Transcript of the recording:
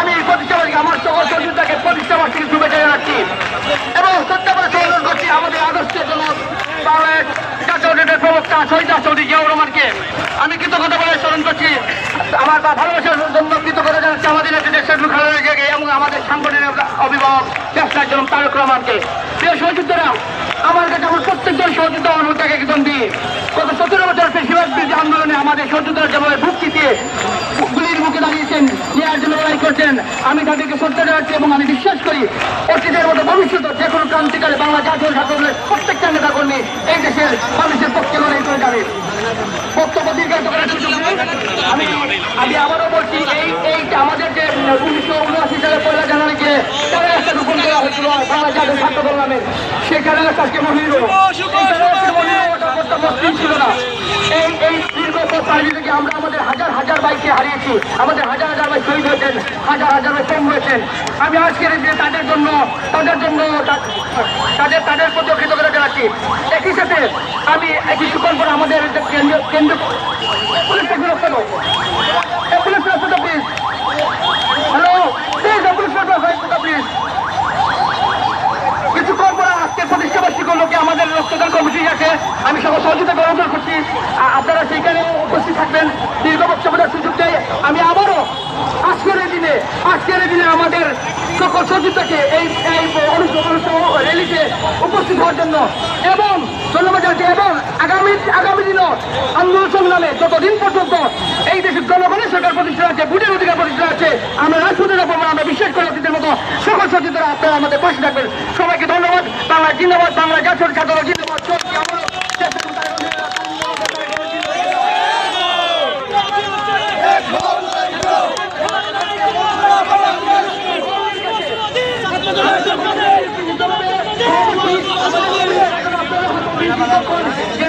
আমি প্রতিষ্ঠাবাসী আমার সকল সহযোগিতাকে প্রতিষ্ঠাবাসীকে শুভেচ্ছা জানাচ্ছি। এবং সত্যাবাসী অনুরোধ করছি আমাদের আদর্শের জন্য বাংলাদেশ জাতীয় জোটের প্রবক্তা শহীদ রাষ্ট্রপতি জিয়াউর রহমানকে। আমি কৃতজ্ঞতা বলে স্মরণ করছি, আমার ভালোবাসার জন্য কৃতজ্ঞতা জানাচ্ছি আমাদের নেত্রী দেশের খালেদা জিয়াকে এবং আমাদের সাংগঠনিক অভিভাবক চেষ্টার জন্য তারক রহমানকে। প্রিয় সহযোগিতারা আমার কাছে আমার প্রত্যেকজন সহযোগিতা অনুতাকে একদম দিই গত সতেরো বছর বিরোধী আন্দোলনে আমাদের সহযোগিতার যেভাবে বুক চিতিয়ে করছেন আমি তাদেরকে শ্রদ্ধা জানাচ্ছি এবং আমি বিশ্বাস করি অতীতের মতো ভবিষ্যতে যে কোনো ক্রান্তিকালে বাংলা জাতীয় ছাত্রদলের প্রত্যেকটা নেতা কর্মী এই দেশের মানুষের পক্ষে লড়াই করে যাবে। বক্তব্য দীর্ঘায়িত করার সুযোগ আমি আমি আবারও বলছি এই এই আমাদের যে উনিশশো উনআশি সালে পয়লা জানুয়ারিকে তারা একটা রূপণ করা হয়েছিল বাংলা জাতীয় ছাত্র নামে। সেখানে আজকে মহিল ছিল না। এই এই দীর্ঘ পথ থেকে আমরা আমাদের হাজার হাজার বাইককে হারিয়েছি। আমাদের হাজার হাজার বাইক শহীদ হয়েছেন, হাজার হাজার বাইক কম হয়েছেন। আমি আজকের যে তাদের জন্য তাদের জন্য তাদের তাদের প্রতি কৃতজ্ঞতা জানাচ্ছি। একই সাথে আমি কিছুক্ষণ পর আমাদের কেন্দ্র কেন্দ্র পুলিশ হ্যালো কিছুক্ষণ পরে আজকে প্রতিষ্ঠাবার্ষিক লোকে আমাদের রক্তদান কমিটি আছে? আমি সকল সহযোগিতা গ্রহণ করছি আ- আপনারা সেইখানে উপস্থিত থাকবেন দীর্ঘ বক্তব্যের সুযোগ দেয় আমি আবারও আজকের এই দিনে আজকের দিনে আমাদের সকল সহযোগিতাকে এই র্যালিতে উপস্থিত হওয়ার জন্য এবং ধন্যবাদ এবং আগামী আগামী দিনও আন্দোলন সংগ্রামে যতদিন পর্যন্ত এই দেশের জনগণের সরকার প্রতিষ্ঠান আছে, ভোটের অধিকার প্রতিষ্ঠান আছে, আমরা রাজপথের ওপর আমরা বিশ্বাস করে অতীতের মতো সকল সচেতনরা আপনারা আমাদের পাশে থাকবেন। সবাইকে ধন্যবাদ। বাংলা জিন্দাবাদ। বাংলা জাতীয় ছাত্র অধিকার।